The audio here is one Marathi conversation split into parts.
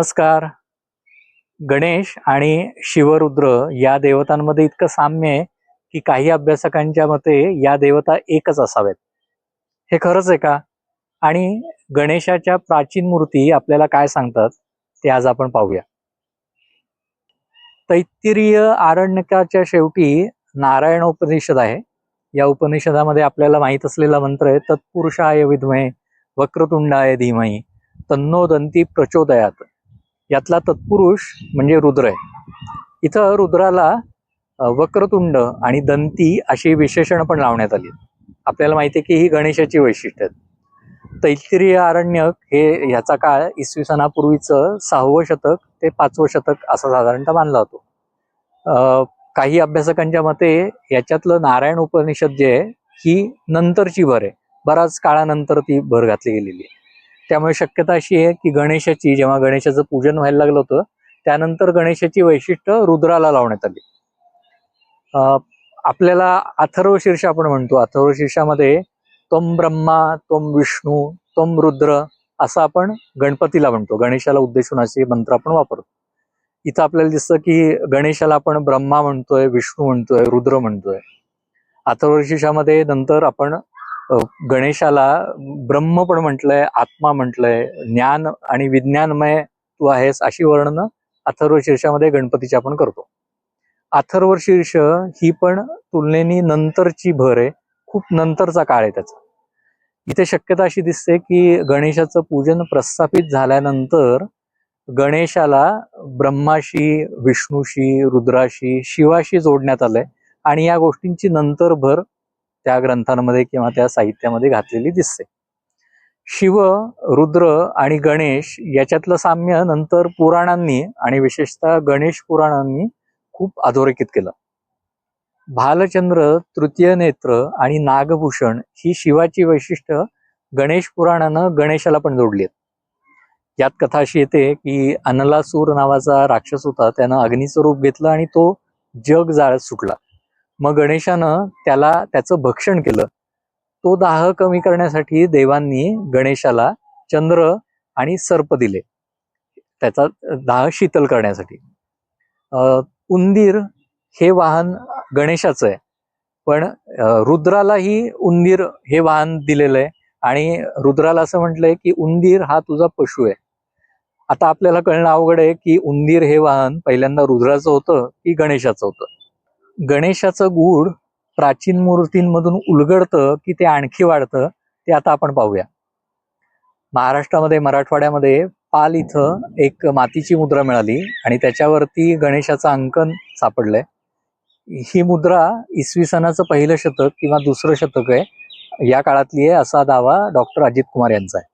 नमस्कार. गणेश आणि शिवरुद्र या देवतांमध्ये इतकं साम्य आहे की काही अभ्यासकांच्या मते या देवता एकच असावेत. हे खरंच आहे का? आणि गणेशाच्या प्राचीन मूर्ती आपल्याला काय सांगतात ते आज आपण पाहूया. तैत्तिरीय आरण्यकाच्या शेवटी नारायण उपनिषद आहे. या उपनिषदामध्ये आपल्याला माहीत असलेला मंत्र आहे तत्पुरुषाय विद्मय वक्रतुंडाय धीमही तन्नो दंती प्रचोदयात. यातला तत्पुरुष म्हणजे रुद्र आहे. इथं रुद्राला वक्रतुंड आणि दंती अशी विशेषण पण लावण्यात आली. आपल्याला माहिती आहे की ही गणेशाची वैशिष्ट्य आहेत. तैत्तिरीय आरण्यक हे ह्याचा काळ इसवी सणापूर्वीचं सहावं शतक ते पाचवं शतक असा साधारणतः मानला होतो काही अभ्यासकांच्या मते याच्यातलं नारायण उपनिषद जे आहे ही नंतरची भर आहे. बराच काळानंतर ती भर घातली गेलेली आहे. त्यामुळे शक्यता अशी आहे की गणेशाची जेव्हा गणेशाचं पूजन व्हायला लागलं होतं त्यानंतर गणेशाची वैशिष्ट्य रुद्राला लावण्यात आली. अं, आपल्याला अथर्व शीर्ष आपण म्हणतो. अथर्व शीर्षामध्ये त्वम ब्रह्मा त्वम विष्णू त्वम रुद्र असं आपण गणपतीला म्हणतो. गणेशाला उद्देशून असे मंत्र आपण वापरतो. इथं आपल्याला दिसतं की गणेशाला आपण ब्रह्मा म्हणतोय विष्णू म्हणतोय रुद्र म्हणतोय. अथर्व शीर्षामध्ये नंतर आपण गणेशाला ब्रह्म पण म्हटलंय आत्मा म्हटलंय ज्ञान आणि विज्ञानमय तू आहेस अशी वर्णनं अथर्व शीर्षामध्ये गणपतीची आपण करतो. अथर्व शीर्ष ही पण तुलनेनी नंतरची भर आहे. खूप नंतरचा काळ आहे त्याचा. इथे शक्यता अशी दिसते की गणेशाचं पूजन प्रस्थापित झाल्यानंतर गणेशाला ब्रह्माशी विष्णूशी रुद्राशी शिवाशी जोडण्यात आलंय. आणि या गोष्टींची नंतर भर त्या ग्रंथांमध्ये किंवा त्या साहित्यामध्ये घातलेली दिसते. शिव रुद्र आणि गणेश याच्यातलं साम्य नंतर पुराणांनी आणि विशेषतः गणेश पुराणांनी खूप अधोरेखित केलं. भालचंद्र तृतीय नेत्र आणि नागभूषण ही शिवाची वैशिष्ट्य गणेश पुराणानं गणेशाला पण जोडली आहेत. यात कथा अशी येते की अनलासूर नावाचा राक्षस होता त्यानं अग्नीचं रूप घेतलं आणि तो जग जाळत सुटला. मग गणेशानं त्याला त्याचं भक्षण केलं. तो दाह कमी करण्यासाठी देवांनी गणेशाला चंद्र आणि सर्प दिले. त्याचा दाह शीतल करण्यासाठी. अं, उंदीर हे वाहन गणेशाचं आहे. पण रुद्रालाही उंदीर हे वाहन दिलेलं आहे. आणि रुद्राला असं म्हटलंय की उंदीर हा तुझा पशु आहे. आता आपल्याला कळणं अवघड आहे की उंदीर हे वाहन पहिल्यांदा रुद्राचं होतं की गणेशाचं होतं? गणेशाचं गूढ प्राचीन मूर्तींमधून उलगडतं की ते आणखी वाढतं ते आता आपण पाहूया. महाराष्ट्रामध्ये मराठवाड्यामध्ये पाल इथं एक मातीची मुद्रा मिळाली आणि त्याच्यावरती गणेशाचं अंकन सापडलंय. ही मुद्रा इसवी सणाचं पहिलं शतक किंवा दुसरं शतक आहे या काळातली आहे असा दावा डॉक्टर अजित कुमार यांचा आहे.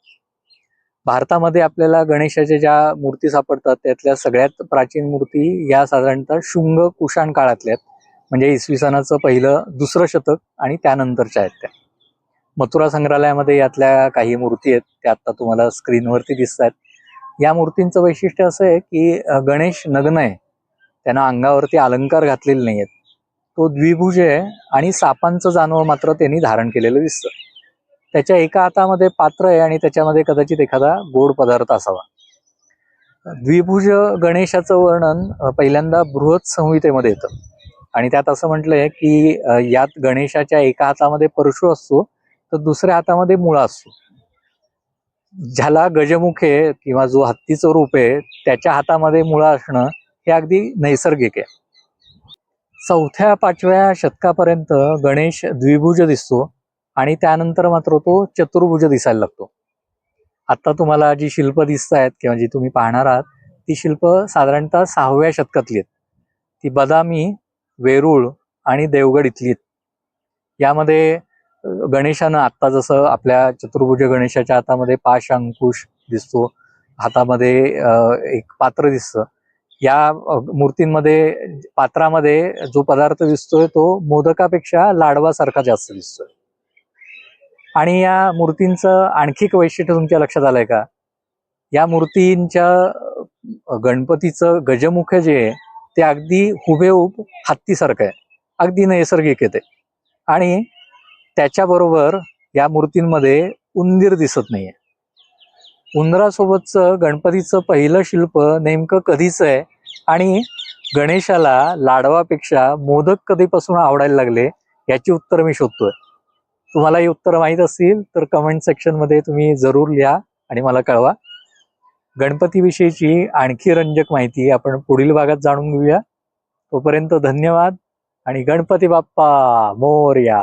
भारतामध्ये आपल्याला गणेशाच्या ज्या मूर्ती सापडतात त्यातल्या सगळ्यात प्राचीन मूर्ती या साधारणतः शुंग कुशाण काळातल्या आहेत. म्हणजे इसवी सनाचं पहिलं दुसरं शतक आणि त्यानंतरच्या आहेत त्या. मथुरा संग्रहालयामध्ये यातल्या काही मूर्ती आहेत त्या आता तुम्हाला स्क्रीनवरती दिसत आहेत या मूर्तींचं वैशिष्ट्य असं आहे की गणेश नग्न आहे. त्यांना अंगावरती अलंकार घातलेले नाही आहेत तो द्विभुज आहे आणि सापांचं जानवं मात्र त्यांनी धारण केलेलं दिसतं. त्याच्या एका हातामध्ये पात्र आहे आणि त्याच्यामध्ये कदाचित एखादा गोड पदार्थ असावा. द्विभुज गणेशाचं वर्णन पहिल्यांदा बृहत संहितेमध्ये येतं. आणि त्यात असं म्हटलंय की यात गणेशाच्या एका हातामध्ये परशु असतो तर दुसऱ्या हातामध्ये मुळा असतो. ज्याला गजमुखे किंवा जो हत्तीचं रूप आहे त्याच्या हातामध्ये मुळा असणं हे अगदी नैसर्गिक आहे. चौथ्या पाचव्या शतकापर्यंत गणेश द्विभुज दिसतो आणि त्यानंतर मात्र तो चतुर्भुज दिसायला लागतो. आता तुम्हाला जी शिल्प दिसत आहेत किंवा जी तुम्ही पाहणार आहात ती शिल्प साधारणतः सहाव्या शतकातली आहेत. ती बदामी वेरूळ आणि देवगड इथली यामध्ये गणेशानं आत्ता जसं आपल्या चतुर्भुज गणेशाच्या हातामध्ये पाश अंकुश दिसतो हातामध्ये एक पात्र दिसतं. या मूर्तींमध्ये पात्रामध्ये जो पदार्थ दिसतोय तो मोदकापेक्षा लाडवासारखा जास्त दिसतोय. आणि या मूर्तींचं आणखी एक वैशिष्ट्य तुमच्या लक्षात आलंय का? या मूर्तींच्या गणपतीचं गजमुख जे आहे ते अगदी हुबेहूब हत्तीसारखं आहे. अगदी नैसर्गिक आहे ते. आणि त्याच्याबरोबर या मूर्तींमध्ये उंदीर दिसत नाहीये. उंदरासोबतचं गणपतीचं पहिलं शिल्प नेमकं कधीच आहे? आणि गणेशाला लाडवापेक्षा मोदक कधीपासून आवडायला लागले याची उत्तर मी शोधतोय. तुम्हाला ही उत्तर माहीत असतील तर कमेंट सेक्शनमध्ये तुम्ही जरूर लिहा आणि मला कळवा. गणपतीविषयीची आणखी रंजक माहिती आपण पुढील भागात जाणून घेऊया. तोपर्यंत धन्यवाद आणि गणपती बाप्पा मोर्या.